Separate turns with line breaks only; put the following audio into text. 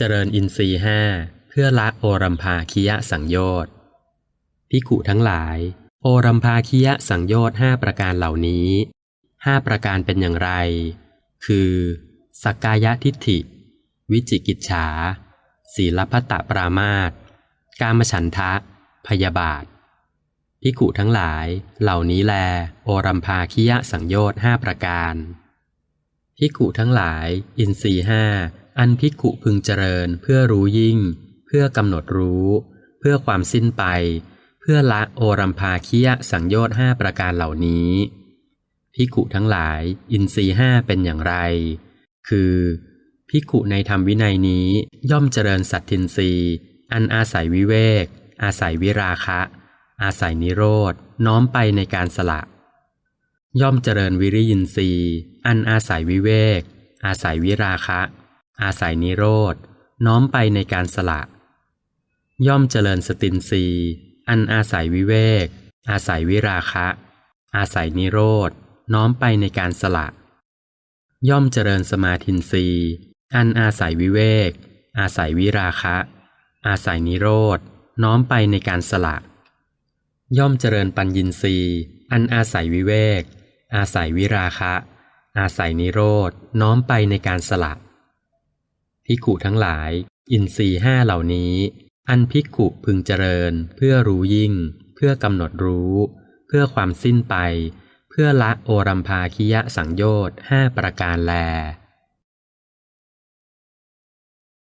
เจริญอินทรีห้าเพื่อละโอรัมภาคิยะสังโยชน์พิกุทั้งหลาย โอรัมภาคิยะสังโยชน์ห้าประการเหล่านี้ห้าประการเป็นอย่างไร คือสักกายทิฏฐิ วิจิกิจฉา ศีลพัตตปรามาตกามฉันทะ พยาบาทพิกุทั้งหลายเหล่านี้แล โอรัมภาคิยะสังโยชน์ห้าประการพิกุทั้งหลาย อินทรีห้า อันพิกุพึงเจริญเพื่อรู้ยิ่ง เพื่อกำหนดรู้ เพื่อความสิ้นไป เพื่อละโอรัมภาคิยะสังโยชน์ห้าประการเหล่านี้พิกุทั้งหลาย อินทรีห้าเป็นอย่างไร คือพิกุในธรรมวินัยนี้ย่อมเจริญสัตทินรีอันอาศัยวิเวก อาศัยวิราคะ อาศัยนิโรธน้อมไปในการสละ ย่อมเจริญวิริยินทรีย์ อันอาศัยวิเวก อาศัยวิราคะ อาศัยนิโรธน้อมไปในการสละ ย่อมเจริญสตินรีอันอาศัยวิเวก อาศัยวิราคะ อาศัยนิโรธน้อมไปในการสละ ย่อมเจริญสมาธินรีอันอาศัยวิเวก อาศัยวิราคะ อาศัยนิโรธน้อมไปในการสละ ย่อมเจริญปัญญินรีอันอาศัยวิเวก อาศัยวิราคะ อาศัยนิโรธน้อมไปในการสละ พิกุทั้งหลาย อินทรีห้าเหล่านี้ อันพิกุพึงเจริญ เพื่อรู้ยิ่ง เพื่อกำหนดรู้ เพื่อความสิ้นไป เพื่อละโอรัมภาคิยะสังโยชน์ห้าประการแล